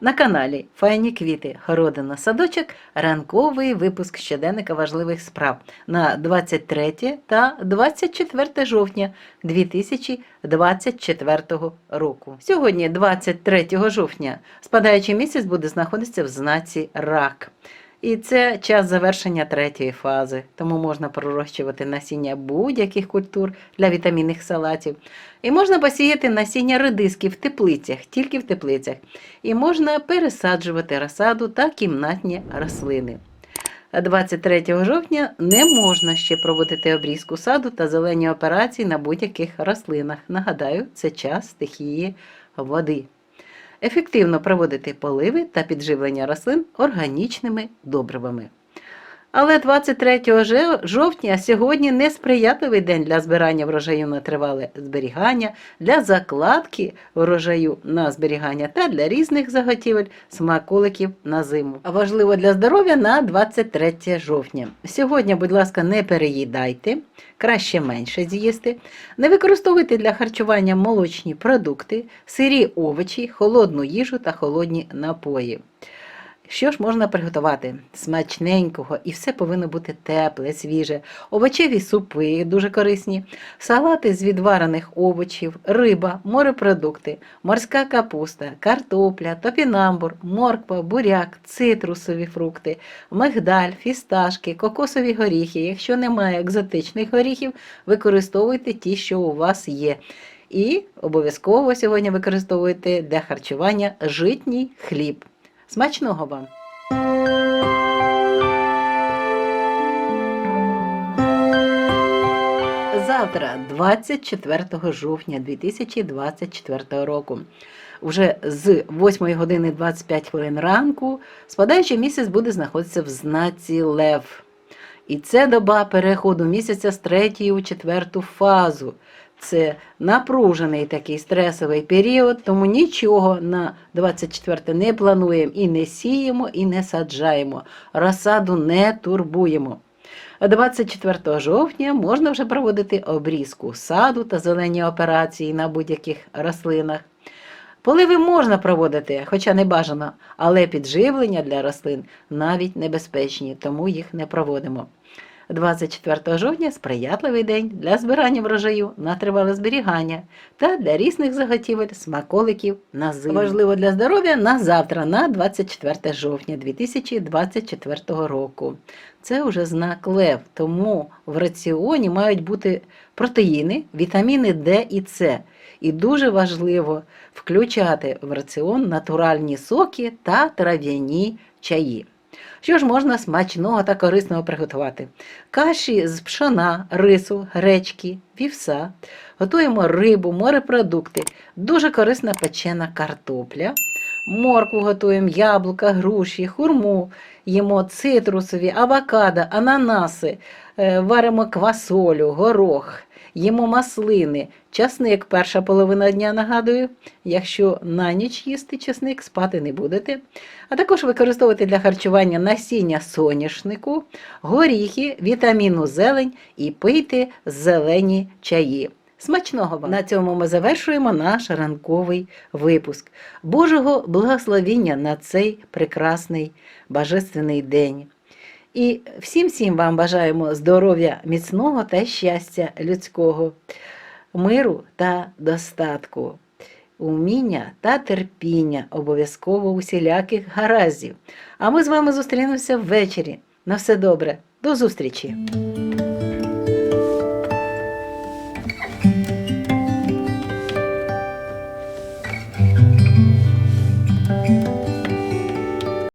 На каналі Файні квіти, городина, садочок, ранковий випуск щоденника важливих справ на 23 та 24 жовтня 2024 року. Сьогодні, 23 жовтня, спадаючий місяць буде знаходитися в знаці рак. І це час завершення третьої фази, тому можна пророщувати насіння будь-яких культур для вітамінних салатів. І можна посіяти насіння редиски в теплицях, тільки в теплицях. І можна пересаджувати розсаду та кімнатні рослини. 23 жовтня не можна ще проводити обрізку саду та зелені операції на будь-яких рослинах. Нагадаю, це час стихії води. Ефективно проводити поливи та підживлення рослин органічними добривами. Але 23 жовтня сьогодні несприятливий день для збирання врожаю на тривале зберігання, для закладки врожаю на зберігання та для різних заготівель смаколиків на зиму. Важливо для здоров'я на 23 жовтня. Сьогодні, будь ласка, не переїдайте, краще менше з'їсти. Не використовуйте для харчування молочні продукти, сирі овочі, холодну їжу та холодні напої. Що ж можна приготувати? Смачненького, і все повинно бути тепле, свіже. Овочеві супи дуже корисні, салати з відварених овочів, риба, морепродукти, морська капуста, картопля, топінамбур, морква, буряк, цитрусові фрукти, мигдаль, фісташки, кокосові горіхи. Якщо немає екзотичних горіхів, використовуйте ті, що у вас є. І обов'язково сьогодні використовуйте для харчування житній хліб. Смачного вам! Завтра, 24 жовтня 2024 року, вже з 8 години 25 хвилин ранку спадаючий місяць буде знаходитися в знаці Лев. І це доба переходу місяця з третьої у четверту фазу. Це напружений такий стресовий період, тому нічого на 24 не плануємо і не сіємо, і не саджаємо. Розсаду не турбуємо. 24 жовтня можна вже проводити обрізку саду та зелені операції на будь-яких рослинах. Поливи можна проводити, хоча не бажано, але підживлення для рослин навіть небезпечні, тому їх не проводимо. 24 жовтня сприятливий день для збирання врожаю на тривале зберігання та для різних заготівель смаколиків на зиму. Важливо для здоров'я на завтра, на 24 жовтня 2024 року. Це вже знак лев, тому в раціоні мають бути протеїни, вітаміни Д і С. І дуже важливо включати в раціон натуральні соки та трав'яні чаї. Що ж можна смачного та корисного приготувати? Каші з пшона, рису, гречки, вівса. Готуємо рибу, морепродукти, дуже корисна печена картопля. Моркву готуємо, яблука, груші, хурму, їмо цитрусові, авокадо, ананаси, е, варимо квасолю, горох, їмо маслини, часник перша половина дня нагадую. Якщо на ніч їсти часник, спати не будете. А також використовувати для харчування насіння соняшнику, горіхи, вітаміну зелень і пийте зелені чаї. Смачного вам! На цьому ми завершуємо наш ранковий випуск. Божого благословіння на цей прекрасний божественний день. І всім всім вам бажаємо здоров'я міцного та щастя людського, миру та достатку, уміння та терпіння, обов'язково усіляких гараздів. А ми з вами зустрінемося ввечері. На все добре, до зустрічі!